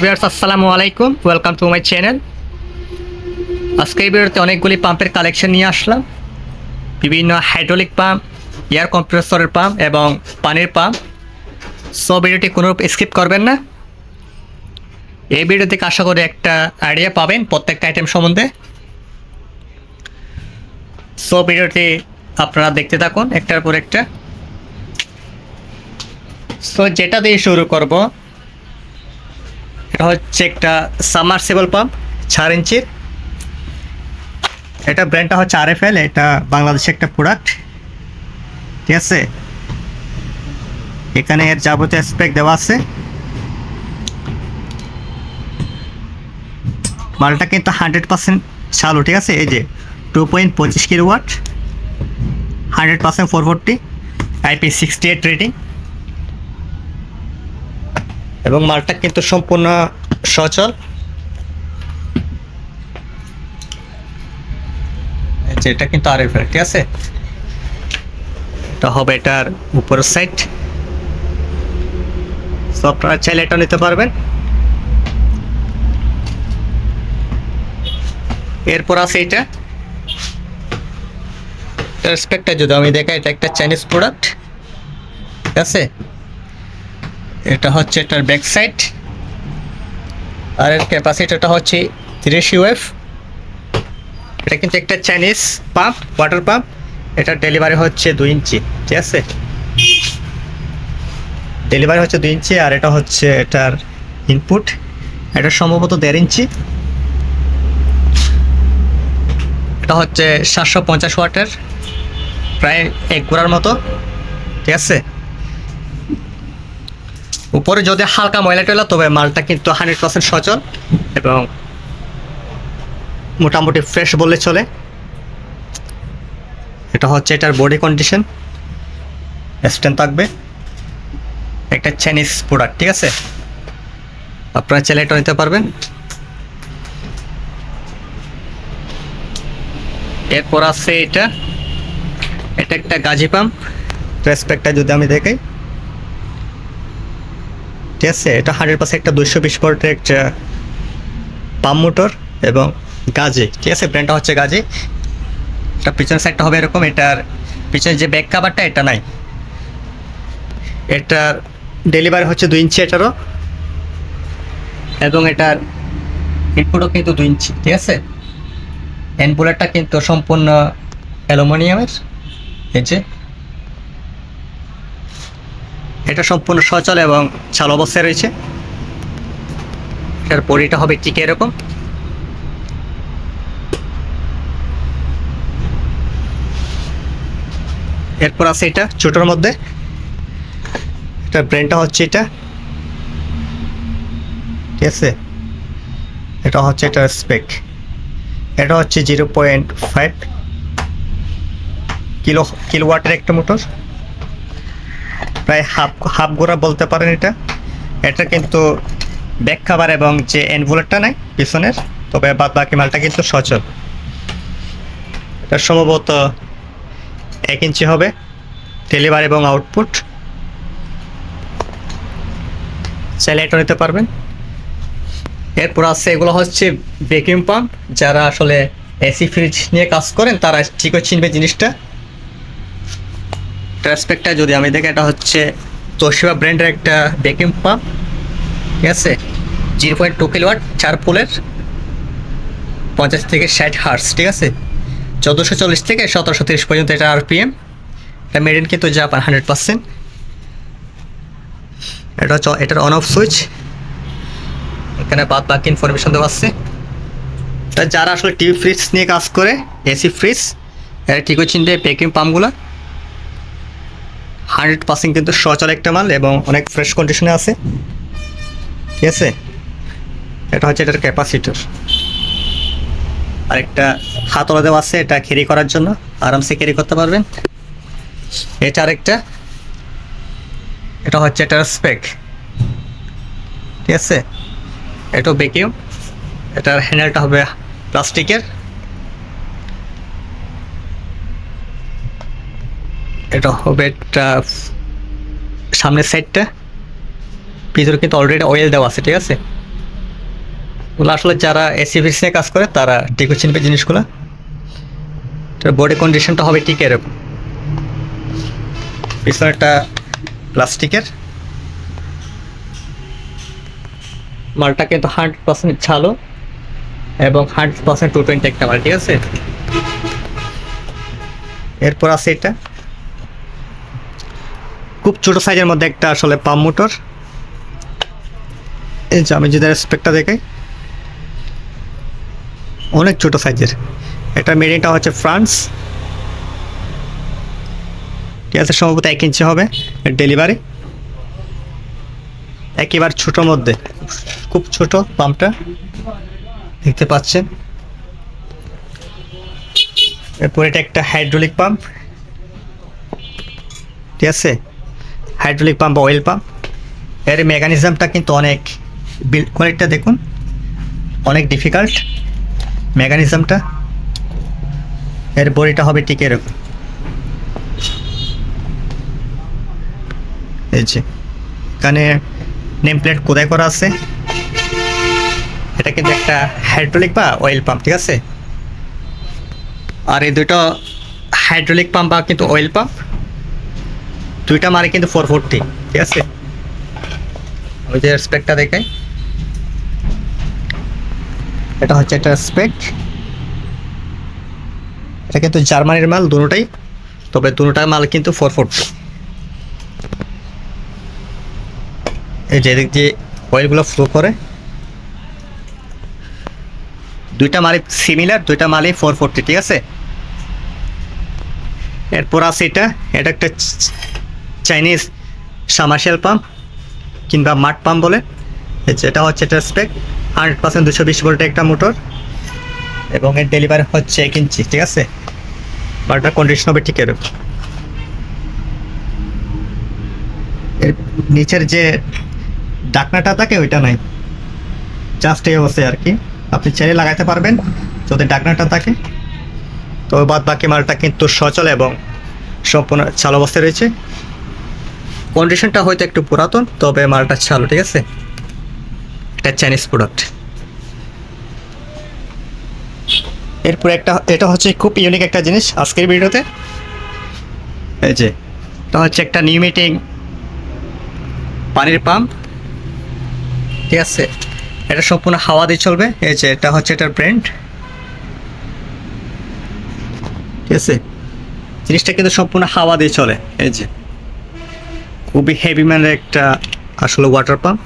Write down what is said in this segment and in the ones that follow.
Viewers, আসসালামু আলাইকুম। Welcome to my channel আজকে এই ভিডিওতে অনেকগুলি পাম্পের কালেকশন নিয়ে আসলাম। বিভিন্ন হাইড্রোলিক পাম্প এয়ার কম্প্রেসরের পাম্প এবং পানির পাম্প সো ভিডিওটি কোনো স্কিপ করবেন না। এই ভিডিও থেকে আশা করি একটা আইডিয়া পাবেন প্রত্যেকটা আইটেম সম্বন্ধে। সো ভিডিওটি আপনারা দেখতে থাকুন একটার পর একটা। সো যেটা দিয়ে শুরু করব এটা হচ্ছে একটা সামারসেবল পাম্প চার ইঞ্চির। এটা ব্র্যান্ডটা হচ্ছে আর এফ এল এটা বাংলাদেশের একটা প্রোডাক্ট ঠিক আছে? এখানে এর যাবতীয় স্পেক দেওয়া আছে। মালটা কিন্তু হান্ড্রেড পার্সেন্ট চালু, ঠিক আছে? এই যে টু পয়েন্ট পঁচিশ kilowatt hundred percent four forty IP sixty eight rating এবং মালটা কিন্তু সম্পূর্ণ সচল। যেটা কিন্তু আর এফ ঠিক আছে? এটা হবে এটার উপরের সাইড। সো আপনারা চাইলে এটা নিতে পারবেন। এরপর আছে এটা। স্পেকটা যদি আমি দেখাই, এটা একটা চাইনিজ প্রোডাক্ট ঠিক আছে? এটা হচ্ছে এটার ব্যাক সাইড আর এর ক্যাপাসিটিটা হচ্ছে তিরিশ ইউএফ এটা কিন্তু একটা চাইনিজ পাম্প ওয়াটার পাম্প এটার ডেলিভারি হচ্ছে দুই ইঞ্চি, ঠিক আছে? ডেলিভারি হচ্ছে দুই ইঞ্চি আর এটা হচ্ছে এটার ইনপুট এটা সম্ভবত দেড় ইঞ্চি। এটা হচ্ছে সাতশো পঞ্চাশ ওয়াটের, প্রায় এক গোড়ার মতো, ঠিক আছে? উপরে যদি হালকা ময়লা টয়লা, তবে মালটা কিন্তু হান্ড্রেড পার্সেন্ট সচল এবং মোটামুটি ফ্রেশ বললে চলে। এটা হচ্ছে এটার বডি কন্ডিশন স্ট্যান্ড থাকবে। একটা চাইনিজ প্রোডাক্ট ঠিক আছে? আপনারা চাইলে এটা নিতে পারবেন। এরপর আছে এটা। এটা একটা গাজি পাম্প রেসপেক্টটা যদি আমি দেখাই। ঠিক আছে? এটা হান্ড্রেড পাশে একটা দুশো বিশ ভোল্টের একটা পাম্প মোটর এবং গাজে, ঠিক আছে? ব্র্যান্ডটা হচ্ছে গাজে। এটা পিছনের সাইডটা হবে এরকম, এটার পিছনে যে ব্যাক কাভারটা এটা নাই। এটার ডেলিভারি হচ্ছে দুই ইঞ্চি এটারও। এবং এটার ইনপুটও কিন্তু দুই ইঞ্চি, ঠিক আছে? এনপুলারটা কিন্তু সম্পূর্ণ অ্যালুমিনিয়ামের। এই যে এটা সম্পূর্ণ সচল এবং চালু অবস্থায় রয়েছে। এটার বডিটা হবে ঠিক এরকম। এরপর আছে এটা ছোটোর মধ্যে। এটা ব্র্যান্ডটা হচ্ছে এটা। ঠিক আছে? এটা হচ্ছে এটা স্পেক। এটা হচ্ছে জিরো পয়েন্ট ফাইভ কিলো কিলোওয়াটের একটা মোটর। প্রায় হাফ হাফ গোড়া বলতে পারেন এটা। এটা কিন্তু ব্যাক খাবার এবং যে এনভুলেটটা নাই, পিছনের, তবে বাদ বাকি মালটা কিন্তু সচল। এটা সম্ভবত এক ইঞ্চি হবে ডেলিভার এবং আউটপুট চাইলে এটা নিতে পারবেন। এরপর আছে, এগুলো হচ্ছে ভ্যাকিউম পাম্প যারা আসলে এসি ফ্রিজ নিয়ে কাজ করেন, তারা ঠিকই চিনবে জিনিসটা। ট্রান্সপেক্টটা যদি আমি দেখি, এটা হচ্ছে তোশিবা ব্র্যান্ডের একটা ভ্যাকিউম পাম্প ঠিক আছে? জিরো পয়েন্ট টু কিলোয়াট চার পোলের পঞ্চাশ থেকে ষাট হার্স ঠিক আছে? চোদ্দোশো চল্লিশ থেকে সতেরোশো তিরিশ পর্যন্ত এটা আরপিএম এটা মেড ইন কিন্তু জাপান হান্ড্রেড পার্সেন্ট এটা হচ্ছে, এটার অন অফ সুইচ এখানে বাদ বাকি ইনফরমেশন দেওয়া আছে। তা যারা আসলে টিভি ফ্রিজ নিয়ে কাজ করে এসি ফ্রিজ এটা ঠিকই চিনবে প্যাকিং পাম্পগুলো হান্ড্রেড পার্সেন্ট কিন্তু সচল একটা মাল এবং অনেক ফ্রেশ কন্ডিশনে আছে। ঠিক আছে? এটা হচ্ছে এটার ক্যাপাসিটার আরেকটা হাতলা দেওয়া আছে, এটা ক্যারি করার জন্য। আরামসে ক্যারি করতে পারবেন। এটা আরেকটা। এটা হচ্ছে এটার স্পেক ঠিক আছে? এটাও বেকিউম এটার হ্যান্ডেলটা হবে প্লাস্টিকের। এটা হবে একটা সামনের সাইডটা ভিতরে কিন্তু অলরেডি অয়েল দেওয়া আছে, ঠিক আছে? ওগুলো আসলে যারা এসিভিস নিয়ে কাজ করে, তারা ঠিকও চিনবে জিনিসগুলো। বডি কন্ডিশনটা হবে ঠিক এরকম। পিছনেরটা প্লাস্টিকের মালটা কিন্তু হান্ড্রেড পার্সেন্ট ছালো এবং হান্ড্রেড পার্সেন্ট টু টোয়েন্টি একটা মাল, ঠিক আছে? এরপর আছে এটা। খুব ছোট সাইজের মধ্যে একটা আসলে পাম্প মোটর। এই যে আমি যদি স্পেকটা দেখাই। অনেক ছোট সাইজের। এটা মেরিনটা হচ্ছে ফ্রান্স। ঠিক আছে, সম্ভবত এক ইঞ্চি হবে ডেলিভারি একেবারে ছোটোর মধ্যে। খুব ছোট পাম্পটা দেখতে পাচ্ছেন। এরপর এটা একটা হাইড্রোলিক পাম্প ঠিক আছে? হাইড্রোলিক পাম্প বা অয়েল পাম্পের মেকানিজমটা কিন্তু অনেক বিল্ড কোয়ালিটিটা দেখুন, অনেক ডিফিকাল্ট মেকানিজমটা এর বডিটা হবে ঠিক এরকম। এই যে, এখানে নেম প্লেট কোথায় করা আছে? এটা কিন্তু একটা হাইড্রোলিক বা অয়েল পাম্প ঠিক আছে? আর এই দুটো হাইড্রোলিক পাম্প বা কিন্তু অয়েল পাম্প দুইটা মারে কিন্তু ফোর ফোরটি ঠিক আছে? ওই যে স্পেকটা দেখাই। এটা হচ্ছে একটা স্পেক এটা কিন্তু জার্মানির মাল দুটোটাই তবে দুটোটার মাল কিন্তু ফোর ফোরটি এই যে যে অয়েলগুলো ফ্লো করে। দুইটা মালই সিমিলার দুইটা মালই ফোর ফোরটি ঠিক আছে? এরপর আছে এটা এটা একটা চাইনিজ সামার্শিয়াল পাম্প কিংবা মাঠ পাম্প বলে। এটা হচ্ছে এটা স্পেক হান্ড্রেড পার্সেন্ট দুশো বিশ ভোল্টের একটা মোটর এবং এর ডেলিভারি হচ্ছে এক ইঞ্চি ঠিক আছে? বারোটার কন্ডিশন হবে ঠিক এর নিচের যে ডাকনাটা থাকে, ওইটা নাই। জাস্ট এই অবস্থায় আর কি। আপনি চাইলে লাগাইতে পারবেন, যদি ডাকনাটা থাকে। তো বাদ বাকি মালটা কিন্তু সচল এবং সম্পূর্ণ চালু অবস্থায় রয়েছে। কন্ডিশনটা হয়তো একটু পুরাতন, তবে মালটা চালু, ঠিক আছে? এটা চাইনিজ প্রোডাক্ট এরপর একটা, এটা হচ্ছে খুব ইউনিক একটা জিনিস আজকের ভিডিওতে। এই যে, এটা হচ্ছে একটা নিউ মিটিং পানির পাম্প। ঠিক আছে? এটা সম্পূর্ণ হাওয়া দিয়ে চলবে। এই যে, এটা হচ্ছে এটার ব্র্যান্ড। ঠিক আছে? জিনিসটা কিন্তু সম্পূর্ণ হাওয়া দিয়ে চলে। এই যে খুবই হেভি ম্যানের একটা আসলে ওয়াটার পাম্প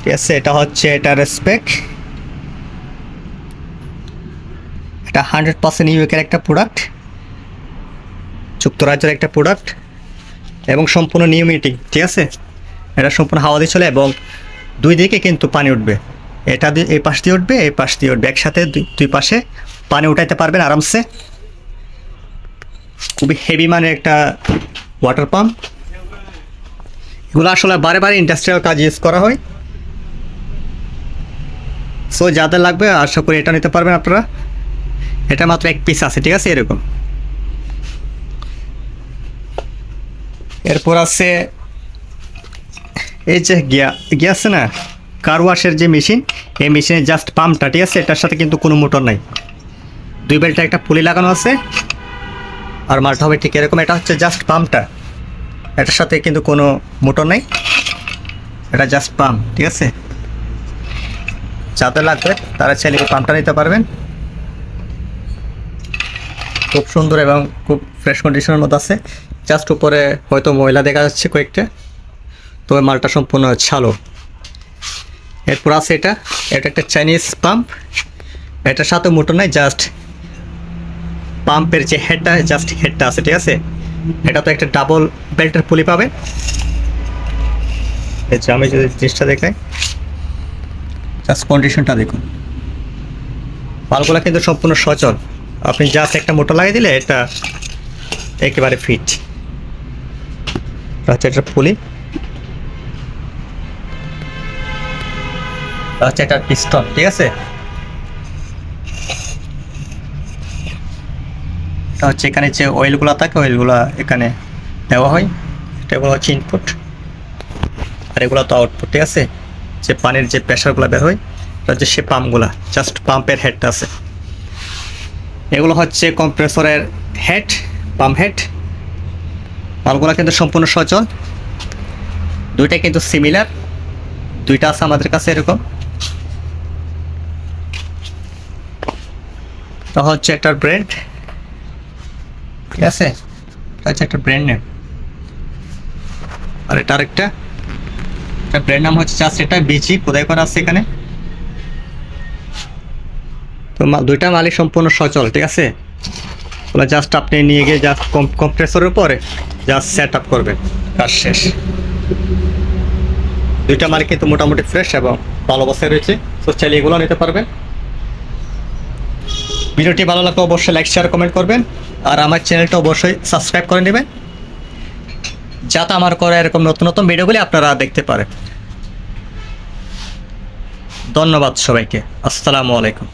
ঠিক আছে, এটা হচ্ছে এটার স্পেক এটা হান্ড্রেড পার্সেন্ট ইউকের একটা প্রোডাক্ট যুক্তরাজ্যের একটা প্রোডাক্ট এবং সম্পূর্ণ নিউমিটি ঠিক আছে? এটা সম্পূর্ণ হাওয়া দিয়ে চলে এবং দুই দিকে কিন্তু পানি উঠবে। এটা দিয়ে এই পাশ দিয়ে উঠবে, এই পাশ দিয়ে উঠবে। একসাথে দুই পাশে পানি উঠাইতে পারবেন আরামসে। খুবই হেভি মানে একটা ওয়াটার পাম্প এগুলো আসলে বারে বারে ইন্ডাস্ট্রিয়াল কাজ ইউজ করা হয়। সো যাদের লাগবে, আশা করি এটা নিতে পারবেন আপনারা। এটা মাত্র এক পিস আছে, ঠিক আছে? এরকম। এরপর আছে এই যে গিয়া গিয়া আছে না? কার ওয়াশের যে মেশিন এই মেশিনের জাস্ট পাম্পটা ঠিক আছে? এটার সাথে কিন্তু কোনো মোটর নাই। দুই বেলটা একটা পুলি লাগানো আছে। আর মালটা হবে ঠিক এরকম। এটা হচ্ছে জাস্ট পাম্পটা এটার সাথে কিন্তু কোনো মোটর নেই। এটা জাস্ট পাম্প ঠিক আছে? যাদের লাগবে, তারা চাইলে পাম্পটা নিতে পারবেন। খুব সুন্দর এবং খুব ফ্রেশ কন্ডিশনের মতো আছে। জাস্ট উপরে হয়তো ময়লা দেখা যাচ্ছে কয়েকটা। তবে মালটা সম্পূর্ণ ছালো। এরপর আছে এটা। এটা একটা চাইনিজ পাম্প এটার সাথে মোটর নাই জাস্ট পাম্পের যে হেডটা জাস্ট হেডটা আছে ঠিক আছে? এটা তো একটা ডাবল বেল্টের পুলি পাবে। যে আমি যদি জিনিসটা দেখাই। জাস্ট কন্ডিশনটা দেখুন। পালগুলা কিন্তু সম্পূর্ণ সচল। আপনি জাস্ট একটা মোটর লাগিয়ে দিলে এটা একেবারে ফিট আচ্ছা এটা পুলি আচ্ছা এটা পিস্টন ঠিক আছে? হচ্ছে এখানে যে অয়েলগুলো থাকে অয়েলগুলো এখানে দেওয়া হয়। এটা হচ্ছে ইনপুট আর এগুলো তো আউটপুট ঠিক আছে? যে পানির যে প্রেশারগুলো বের হয়, এটা হচ্ছে সে পাম্পগুলা জাস্ট পাম্পের হেডটা আছে। এগুলো হচ্ছে কম্প্রেসরের হেড পাম্প হেড মালগুলো কিন্তু সম্পূর্ণ সচল। দুইটা কিন্তু সিমিলার দুইটা আছে আমাদের কাছে এরকম। হচ্ছে একটা ব্র্যান্ড ঠিক আছে হচ্ছে একটা ব্র্যান্ড নেম আর এটা আরেকটা এটা ব্র্যান্ড নাম হচ্ছে জাস্ট এটা বিজি কোথায় করা আছে এখানে? তো দুইটা মালিক সম্পূর্ণ সচল ঠিক আছে? ওগুলো জাস্ট আপনি নিয়ে গিয়ে জাস্ট কম্প্রেসরের উপরে জাস্ট সেট আপ করবেন। কাজ শেষ। দুইটা মালিক কিন্তু মোটামুটি ফ্রেশ এবং ভালো অবস্থায় রয়েছে। তো চাইলে এগুলো নিতে পারবেন। ভিডিওটি ভালো লাগলে অবশ্যই লাইক শেয়ার কমেন্ট করবেন। আর আমার চ্যানেলটা অবশ্যই সাবস্ক্রাইব করে নেবেন। যাতে আমার করা এরকম নতুন নতুন ভিডিওগুলি আপনারা দেখতে পারেন। ধন্যবাদ সবাইকে। আসসালামু আলাইকুম।